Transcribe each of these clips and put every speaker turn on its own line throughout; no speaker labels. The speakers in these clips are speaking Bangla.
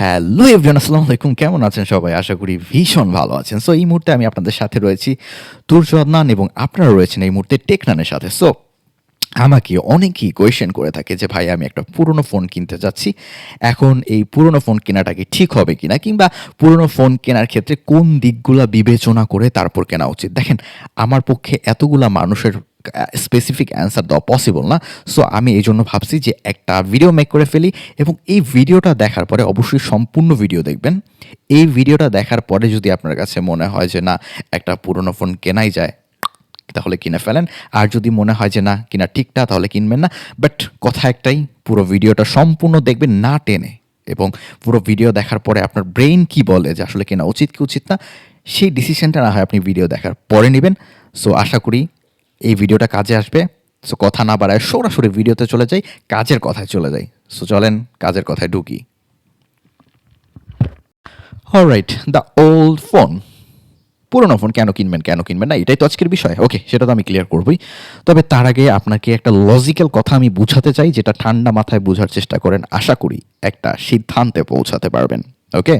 হ্যালো এভরিওয়ান আসসালামু আলাইকুম। কেমন আছেন সবাই? আশা করি ভীষণ ভালো আছেন। সো এই মুহূর্তে আমি আপনাদের সাথে রয়েছি তুর্য এবং আপনারা রয়েছেন এই মুহূর্তে টেকনানের সাথে। সো আমাকে অনেকেই কোয়েশ্চেন করে থাকে যে, ভাই, আমি একটা পুরনো ফোন কিনতে যাচ্ছি। এখন এই পুরনো ফোন কেনাটা কি ঠিক হবে কিনা? কিংবা পুরনো ফোন কেনার ক্ষেত্রে কোন দিকগুলো বিবেচনা করে তারপর কেনা উচিত? দেখেন, আমার পক্ষে এতগুলা মানুষের স্পেসিফিক অ্যান্সার দেওয়া পসিবল না। সো আমি এই জন্য ভাবছি যে একটা ভিডিও মেক করে ফেলি এবং এই ভিডিওটা দেখার পরে অবশ্যই সম্পূর্ণ ভিডিও দেখবেন। এই ভিডিওটা দেখার পরে যদি আপনার কাছে মনে হয় যে না, একটা পুরনো ফোন কেনাই যায়, তাহলে কিনে ফেলেন। আর যদি মনে হয় যে না, কিনা ঠিকটা তাহলে কিনবেন না। বাট কথা একটাই, পুরো ভিডিওটা সম্পূর্ণ দেখবেন না টেনে। এবং পুরো ভিডিও দেখার পরে আপনার ব্রেইন কি বলে যে আসলে কেনা উচিত কি উচিত না, সেই ডিসিশনটা না হয় আপনি ভিডিও দেখার পরে নেবেন। সো আশা করি এই ভিডিওটা কাজে আসবে। সো কথা না বাড়ায় সরাসরি ভিডিওতে চলে যাই, কাজের কথায় চলে যাই। সো চলেন কাজের কথায় ঢুকি। অলরাইট দ্য ওল্ড ফোন পুরোনো ফোন কেন কিনবেন কেন কিনবেন না, এটাই তো আজকের বিষয়। ওকে সেটা তো আমি ক্লিয়ার করবই। তবে তার আগে আপনাকে একটা লজিক্যাল কথা আমি বুঝাতে চাই, যেটা ঠান্ডা মাথায় বোঝার চেষ্টা করেন, আশা করি একটা সিদ্ধান্তে পৌঁছাতে পারবেন। ওকে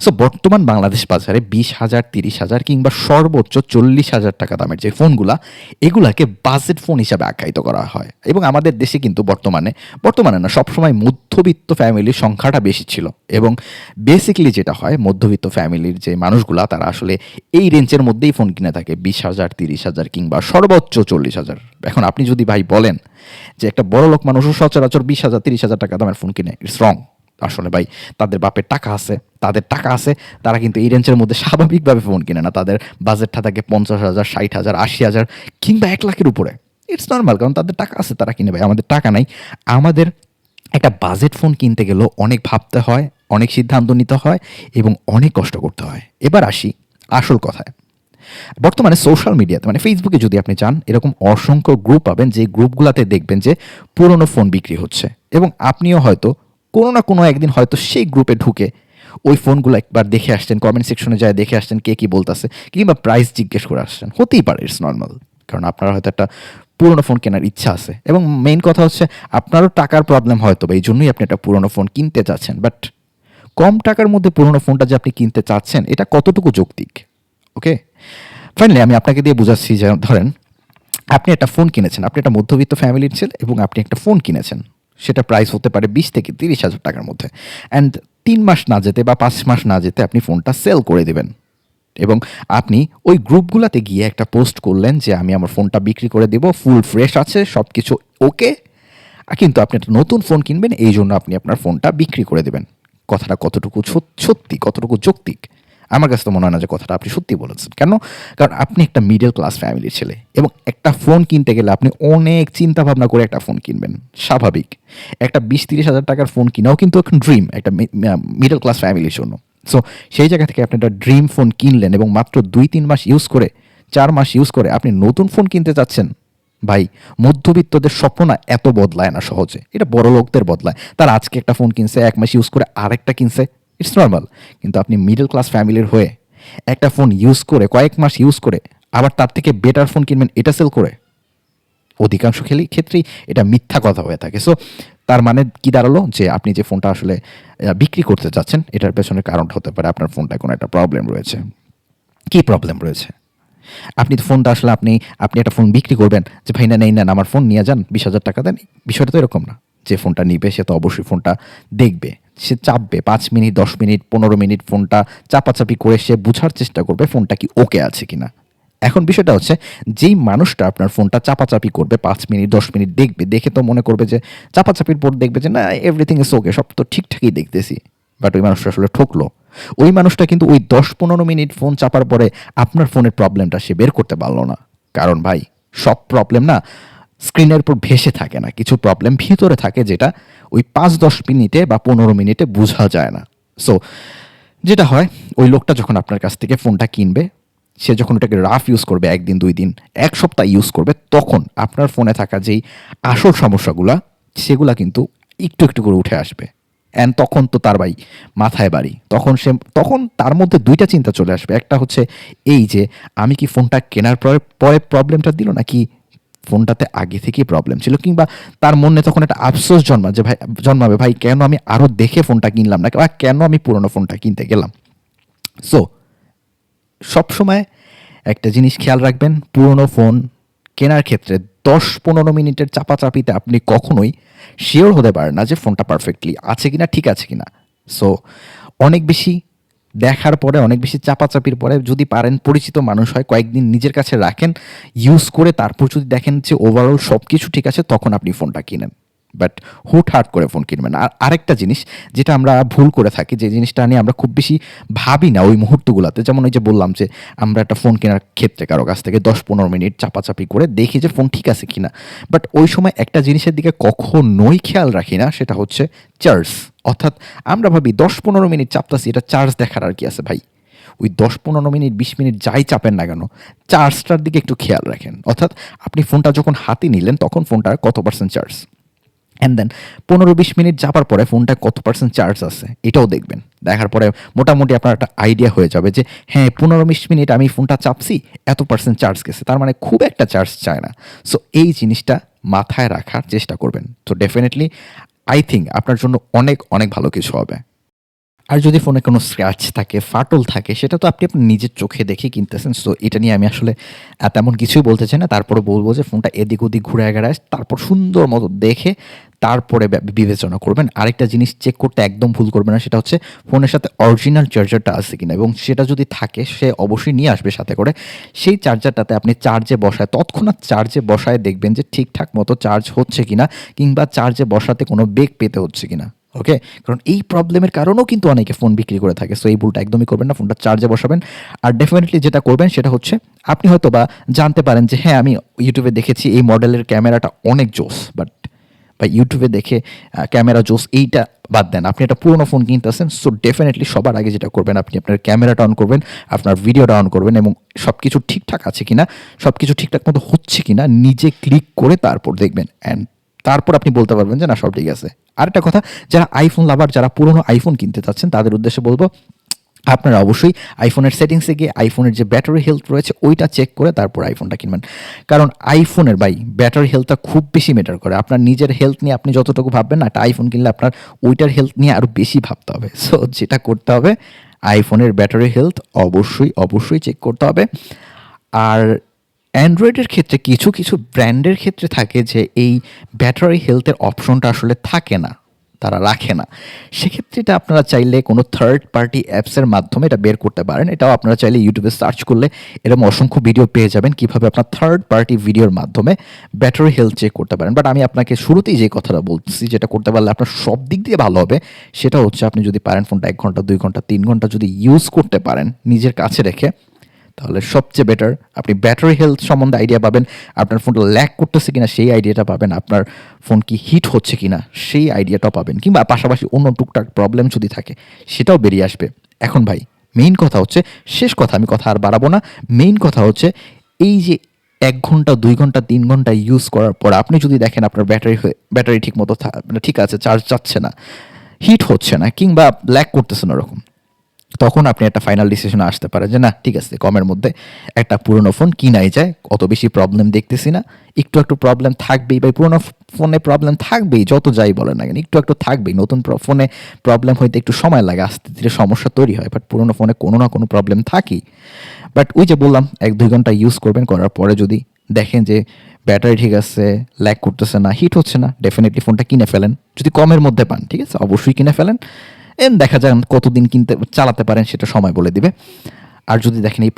সো বর্তমান বাংলাদেশ বাজারে বিশ হাজার, তিরিশ হাজার কিংবা সর্বোচ্চ চল্লিশ হাজার টাকা দামের যে ফোনগুলা, এগুলাকে বাজেট ফোন হিসাবে আখ্যায়িত করা হয়। এবং আমাদের দেশে কিন্তু বর্তমানে বর্তমানে না, সবসময় মধ্যবিত্ত ফ্যামিলির সংখ্যাটা বেশি ছিল। এবং বেসিক্যালি যেটা হয়, মধ্যবিত্ত ফ্যামিলির যে মানুষগুলা, তারা আসলে এই রেঞ্জের মধ্যেই ফোন কিনে থাকে, বিশ হাজার, তিরিশ হাজার কিংবা সর্বোচ্চ চল্লিশ হাজার। এখন আপনি যদি ভাই বলেন যে একটা বড় লোক মানুষও সচরাচর বিশ হাজার, তিরিশ হাজার টাকা দামের ফোন কিনে ইটস রং আসলে ভাই, তাদের বাপের টাকা আছে, তাদের টাকা আছে, তারা কিন্তু এই রেঞ্জের মধ্যে স্বাভাবিকভাবে ফোন কিনে না। তাদের বাজেটটা থাকে পঞ্চাশ হাজার, ষাট হাজার, আশি হাজার কিংবা এক লাখের উপরে। ইটস নর্মাল কারণ তাদের টাকা আছে, তারা কিনে ভাই, আমাদের টাকা নাই। আমাদের একটা বাজেট ফোন কিনতে গেলেও অনেক ভাবতে হয়, অনেক সিদ্ধান্ত নিতে হয় এবং অনেক কষ্ট করতে হয়। এবার আসি আসল কথায়। বর্তমানে সোশ্যাল মিডিয়াতে মানে ফেসবুকে যদি আপনি চান, এরকম অসংখ্য গ্রুপ পাবেন, যে গ্রুপগুলোতে দেখবেন যে পুরনো ফোন বিক্রি হচ্ছে। এবং আপনিও হয়তো কোনো না কোনো একদিন হয়তো সেই গ্রুপে ঢুকে ওই ফোনগুলো একবার দেখে আসছেন কমেন্ট সেকশনে যায় দেখে আসছেন কে কী বলতেছে, কিংবা প্রাইস জিজ্ঞেস করে আসছেন। হতেই পারে ইটস নর্মাল কারণ আপনার হয়তো একটা পুরনো ফোন কেনার ইচ্ছা আছে। এবং মেইন কথা হচ্ছে, আপনারও টাকার প্রবলেম হয়তো বা এই জন্যই আপনি একটা পুরনো ফোন কিনতে চাচ্ছেন বাট কম টাকার মধ্যে পুরনো ফোনটা যে আপনি কিনতে চাচ্ছেন, এটা কতটুকু যৌক্তিক? ওকে ফাইনালি আমি আপনাকে দিয়ে বুঝাচ্ছি যে, ধরেন, আপনি একটা ফোন কিনেছেন। আপনি একটা মধ্যবিত্ত ফ্যামিলির ছেলে এবং আপনি একটা ফোন কিনেছেন। সেটা প্রাইস হতে পারে বিশ থেকে তিরিশ হাজার টাকার মধ্যে। অ্যান্ড তিন মাস না যেতে বা পাঁচ মাস না যেতে আপনি ফোনটা সেল করে দেবেন। এবং আপনি ওই গ্রুপগুলোতে গিয়ে একটা পোস্ট করলেন যে, আমি আমার ফোনটা বিক্রি করে দেবো ফুল ফ্রেশ আছে সব কিছু ওকে কিন্তু আপনি একটা নতুন ফোন কিনবেন এই জন্য আপনি আপনার ফোনটা বিক্রি করে দেবেন। কথাটা কতটুকু সত্যি, কতটুকু যৌক্তিক? আমার কাছে তো মনে হয় না যে কথাটা আপনি সত্যি বলেছেন। কেন? কারণ আপনি একটা মিডল ক্লাস ফ্যামিলির ছেলে এবং একটা ফোন কিনতে গেলে আপনি অনেক চিন্তা ভাবনা করে একটা ফোন কিনবেন। স্বাভাবিক। একটা বিশ তিরিশ হাজার টাকার ফোন কিনাও কিন্তু এখন ড্রিম একটা মিডল ক্লাস ফ্যামিলির জন্য। সো সেই জায়গা থেকে আপনি একটা ড্রিম ফোন কিনলেন এবং মাত্র দুই, তিন মাস ইউজ করে, চার মাস ইউজ করে আপনি নতুন ফোন কিনতে চাচ্ছেন ভাই, মধ্যবিত্তদের স্বপ্ন না এত বদলায় না সহজে। এটা বড় লোকদের বদলায়। তার আজকে একটা ফোন কিনছে, এক মাস ইউজ করে আরেকটা কিনছে। ইটস নর্মাল কিন্তু আপনি মিডল ক্লাস ফ্যামিলির হয়ে একটা ফোন ইউজ করে, কয়েক মাস ইউজ করে, আবার তার থেকে বেটার ফোন কিনবেন, এটা সেল করে। অধিকাংশ খেলি ক্ষেত্রেই এটা মিথ্যা কথা হয়ে থাকে। সো তার মানে কি দাঁড়াল? যে আপনি যে ফোনটা আসলে বিক্রি করতে চাচ্ছেন, এটার পেছনে কারণটা হতে পারে আপনার ফোনটা কোনো একটা প্রবলেম রয়েছে। কি প্রবলেম রয়েছে? আপনি তো ফোনটা আসলে আপনি আপনি একটা ফোন বিক্রি করবেন, যে ভাই, না, নেই, নেন, আমার ফোন নিয়ে যান, বিশ হাজার টাকা দেন। বিষয়টা তো এরকম না। যে ফোনটা নিবে, সে তো অবশ্যই ফোনটা দেখবে। সে চাপবে, পাঁচ মিনিট, দশ মিনিট, পনেরো মিনিট ফোনটা চাপাচাপি করে সে বুঝার চেষ্টা করবে ফোনটা কি ওকে আছে কিনা। এখন বিষয়টা হচ্ছে, যেই মানুষটা আপনার ফোনটা চাপাচাপি করবে, পাঁচ মিনিট, দশ মিনিট দেখবে, দেখে তো মনে করবে যে চাপাচাপির পর দেখবে যে, না এভরিথিং ইস ওকে সব তো ঠিকঠাকই দেখতেছি। বাট ওই মানুষটা আসলে ঠকলো। ওই মানুষটা কিন্তু ওই দশ, পনেরো মিনিট ফোন চাপার পরে আপনার ফোনের প্রবলেমটা সে বের করতে পারল না। কারণ ভাই, সব প্রবলেম না স্ক্রিনের উপর ভেসে থাকে না, কিছু প্রবলেম ভিতরে থাকে যেটা ওই পাঁচ দশ মিনিটে বা পনেরো মিনিটে বোঝা যায় না। সো যেটা হয়, ওই লোকটা যখন আপনার কাছ থেকে ফোনটা কিনবে, সে যখন ওটাকে রাফ ইউজ করবে, একদিন, দুই দিন, এক সপ্তাহ ইউজ করবে, তখন আপনার ফোনে থাকা যেই আসল সমস্যাগুলা, সেগুলা কিন্তু একটু একটু করে উঠে আসবে। অ্যান্ড তখন তো তার ভাই মাথায় বাড়ি। তখন সে, তখন তার মধ্যে দুইটা চিন্তা চলে আসবে। একটা হচ্ছে এই যে, আমি কি ফোনটা কেনার পরে পরে প্রবলেমটা দিল নাকি ফোনটাতে আগে থেকেই প্রবলেম ছিল কিংবা তার মনে তখন একটা আফসোস জন্মা যে ভাই, জন্মাবে। ভাই, কেন আমি আরও দেখে ফোনটা কিনলাম না? বা কেন আমি পুরনো ফোনটা কিনতে গেলাম? সো সবসময় একটা জিনিস খেয়াল রাখবেন, পুরনো ফোন কেনার ক্ষেত্রে দশ পনেরো মিনিটের চাপাচাপিতে আপনি কখনোই শিওর হতে পারেন না যে ফোনটা পারফেক্টলি আছে কিনা, ঠিক আছে কিনা। সো অনেক বেশি দেখার পরে, অনেক বেশি চাপাচাপির পরে যদি পারেন, পরিচিত মানুষ হয়, কয়েকদিন নিজের কাছে রাখেন ইউজ করে তারপর যদি দেখেন যে ওভারঅল সব কিছু ঠিক আছে, তখন আপনি ফোনটা কিনেন। বাট হুট হাট করে ফোন কিনবেন। আর আরেকটা জিনিস যেটা আমরা ভুল করে থাকি, যে জিনিসটা নিয়ে আমরা খুব বেশি ভাবি না ওই মুহূর্তগুলোতে, যেমন ওই যে বললাম যে আমরা একটা ফোন কেনার ক্ষেত্রে কারও কাছ থেকে দশ পনেরো মিনিট চাপাচাপি করে দেখি যে ফোন ঠিক আছে কিনা। বাট ওই সময় একটা জিনিসের দিকে কখনোই খেয়াল রাখি না, সেটা হচ্ছে চার্জ। অর্থাৎ আমরা ভাবি দশ পনেরো মিনিট চাপতাছি, এটা চার্জ দেখার আর কি আছে ভাই। ওই দশ পনেরো মিনিট, বিশ মিনিট যাই চাপেন না কেন, চার্জটার দিকে একটু খেয়াল রাখেন। অর্থাৎ আপনি ফোনটা যখন হাতে নিলেন, তখন ফোনটার কত পার্সেন্ট চার্জ? অ্যান্ড দেন পনেরো বিশ মিনিট যাবার পরে ফোনটা কত পার্সেন্ট চার্জ আছে, এটাও দেখবেন। দেখার পরে মোটামুটি আপনার একটা আইডিয়া হয়ে যাবে যে হ্যাঁ পনেরো বিশ মিনিট আমি ফোনটা চাপছি, এত পার্সেন্ট চার্জ গেছে। তার মানে খুব একটা চার্জ চায় না। সো এই জিনিসটা মাথায় রাখার চেষ্টা করবেন। তো ডেফিনেটলি আই থিঙ্ক আপনার জন্য অনেক অনেক ভালো কিছু হবে। আর যদি ফোনে কোনো স্ক্র্যাচ থাকে, ফাটল থাকে, সেটা তো আপনি আপনার নিজের চোখে দেখে কিনতেছেন। সো এটা নিয়ে আমি আসলে তেমন কিছুই বলতে চাই না। তারপরে বলব যে ফোনটা এদিক ওদিক ঘুরে গেড়ায় তারপর সুন্দর মতো দেখে, তারপরে বিবেচনা করবেন। আরেকটা জিনিস চেক করতে একদম ভুল করবেন না, সেটা হচ্ছে ফোনের সাথে অরিজিনাল চার্জারটা আছে কিনা এবং সেটা যদি থাকে, সে অবশ্যই নিয়ে আসবে সাথে করে। সেই চার্জারটাতে আপনি চার্জে বসায়, তৎক্ষণাৎ চার্জে বসায় দেখবেন যে ঠিকঠাক মতো চার্জ হচ্ছে কিনা কিংবা চার্জে বসাতে কোনো বেগ পেতে হচ্ছে কিনা। ওকে কারণ এই প্রবলেমের কারণেও কিন্তু অনেকে ফোন বিক্রি করে থাকে। সো এই ভুলটা একদমই করবেন না ফোনটা চার্জে বসাবেন। আর ডেফিনেটলি যেটা করবেন সেটা হচ্ছে, আপনি হয়তো বা জানতে পারেন যে হ্যাঁ আমি ইউটিউবে দেখেছি এই মডেলের ক্যামেরাটা অনেক জোস বাট বা ইউটিউবে দেখে ক্যামেরা জোস এইটা বাদ দেন। আপনি একটা পুরোনো ফোন কিনতেছেন সো ডেফিনেটলি সবার আগে যেটা করবেন, আপনি আপনার ক্যামেরাটা অন করবেন, আপনার ভিডিওটা অন করবেন এবং সব কিছু ঠিকঠাক আছে কিনা সব কিছু ঠিকঠাক মতো হচ্ছে কিনা, নিজে ক্লিক করে তারপর দেখবেন। অ্যান্ড তারপর আপনি বলতে পারবেন যে না, সব ঠিক আছে। আরেকটা কথা, যারা আইফোন লাভার যারা পুরনো আইফোন কিনতে চাচ্ছেন, তাদের উদ্দেশ্যে বলব, আপনারা অবশ্যই আইফোনের সেটিংসে গিয়ে আইফোনের যে ব্যাটারি হেলথ রয়েছে, ওইটা চেক করে তারপর আইফোনটা কিনবেন। কারণ আইফোনের বাই ব্যাটারি হেলথটা খুব বেশি ম্যাটার করে। আপনার নিজের হেলথ নিয়ে আপনি যতটুকু ভাববেন, না, একটা আইফোন কিনলে আপনার ওইটার হেলথ নিয়ে আরও বেশি ভাবতে হবে। সো যেটা করতে হবে আইফোনের ব্যাটারি হেলথ অবশ্যই অবশ্যই চেক করতে হবে। আর অ্যান্ড্রয়েডের ক্ষেত্রে কিছু কিছু ব্র্যান্ডের ক্ষেত্রে থাকে যে এই ব্যাটারি হেলথের অপশনটা আসলে থাকে না, তারা রাখে না। সেক্ষেত্রে এটা আপনারা চাইলে কোনো থার্ড পার্টি অ্যাপসের মাধ্যমে এটা বের করতে পারেন। এটাও আপনারা চাইলে ইউটিউবে সার্চ করলে এরকম অসংখ্য ভিডিও পেয়ে যাবেন কীভাবে আপনার থার্ড পার্টি ভিডিওর মাধ্যমে ব্যাটারি হেলথ চেক করতে পারেন। বাট আমি আপনাকে শুরুতেই যে কথাটা বলছি, যেটা করতে পারলে আপনার সব দিক দিয়ে ভালো হবে, সেটা হচ্ছে আপনি যদি পারেন ফোনটা এক ঘণ্টা, দুই ঘণ্টা, তিন ঘণ্টা যদি ইউজ করতে পারেন নিজের কাছে রেখে তাহলে সবচেয়ে বেটার আপনি ব্যাটারি হেলথ সম্বন্ধে আইডিয়া পাবেন, আপনার ফোনটা ল্যাক করতেছে কিনা, সেই আইডিয়াটা পাবেন, আপনার ফোন কি হিট হচ্ছে কিনা, সেই আইডিয়াটাও পাবেন, কিংবা পাশাপাশি অন্য টুকটাক প্রবলেম যদি থাকে, সেটাও বেরিয়ে আসবে। এখন ভাই মেইন কথা হচ্ছে, শেষ কথা, আমি কথা আর বাড়াবো না মেইন কথা হচ্ছে, এই যে এক ঘণ্টা, দুই ঘণ্টা, তিন ঘণ্টা ইউজ করার পর, আপনি যদি দেখেন আপনার ব্যাটারি ব্যাটারি ঠিক মতো ঠিক আছে চার্জ যাচ্ছে না হিট হচ্ছে না, কিংবা ল্যাক করতেছে না ওরকম তখন আপনি একটা ফাইনাল ডিসিশনে আসতে পারেন যে, না, ঠিক আছে কমের মধ্যে একটা পুরনো ফোন কিনাই যায়, অত বেশি প্রবলেম দেখতেছি না। একটু একটু প্রবলেম থাকবেই বা পুরনো ফোনে প্রবলেম থাকবেই, যত যাই বলেন না কেন, একটু একটু থাকবেই। নতুন ফোনে প্রবলেম হইতে একটু সময় লাগে, আস্তে ধীরে সমস্যা তৈরি হয় বাট পুরনো ফোনে কোনো না কোনো প্রবলেম থাকেই। বাট ওই যে বললাম, এক দুই ঘণ্টা ইউজ করবেন, করার পরে যদি দেখেন যে ব্যাটারি ঠিক আছে ল্যাক করতেছে না হিট হচ্ছে না ডেফিনেটলি ফোনটা কিনে ফেলেন। যদি কমের মধ্যে পান, ঠিক আছে, অবশ্যই কিনে ফেলেন। এন দেখা যান কতদিন কিনতে, চালাতে পারেন, সেটা সময় বলে দিবে। আর যদি দেখেন এই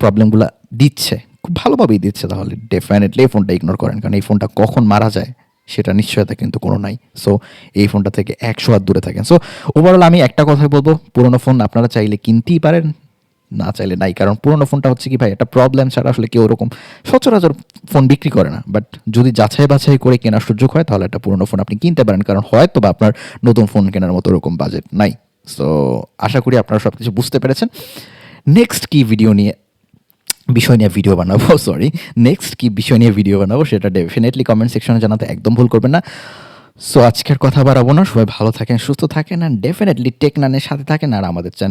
প্রবলেমগুলো দিচ্ছে, খুব ভালোভাবেই দিচ্ছে, তাহলে ডেফিনেটলি এই ফোনটা ইগনোর করেন। কারণ এই ফোনটা কখন মারা যায়, সেটা নিশ্চয়তা কিন্তু কোনো নাই। সো এই ফোনটা থেকে একশো হাত দূরে থাকেন। সো ওভারঅল আমি একটা কথাই বলব, পুরোনো ফোন আপনারা চাইলে কিনতেই পারেন। না চাইলে নাই। কারণ পুরোনো ফোনটা হচ্ছে কি ভাই, একটা প্রবলেম ছাড়া আসলে কেউ ওরকম সচরাচর ফোন বিক্রি করে না। বাট যদি যাচাই বাছাই করে কেনার সুযোগ হয়, তাহলে একটা পুরোনো ফোন আপনি কিনতে পারেন। কারণ হয়তো বা আপনার নতুন ফোন কেনার মতো ওরকম বাজেট নাই। সো আশা করি আপনারা সব কিছু বুঝতে পেরেছেন। নেক্সট কি ভিডিও নিয়ে, বিষয় নিয়ে ভিডিও বানাবো? সরি নেক্সট কি বিষয় নিয়ে ভিডিও বানাবো? সেটা ডেফিনেটলি কমেন্ট সেকশনে জানাতে একদম ভুল করবেন না। সো আজকের কথা বাড়াবো না। সবাই ভালো থাকেন, সুস্থ থাকেন অ্যান্ড ডেফিনেটলি টেকনানের সাথে থাকেন, আর আমাদের চ্যানেল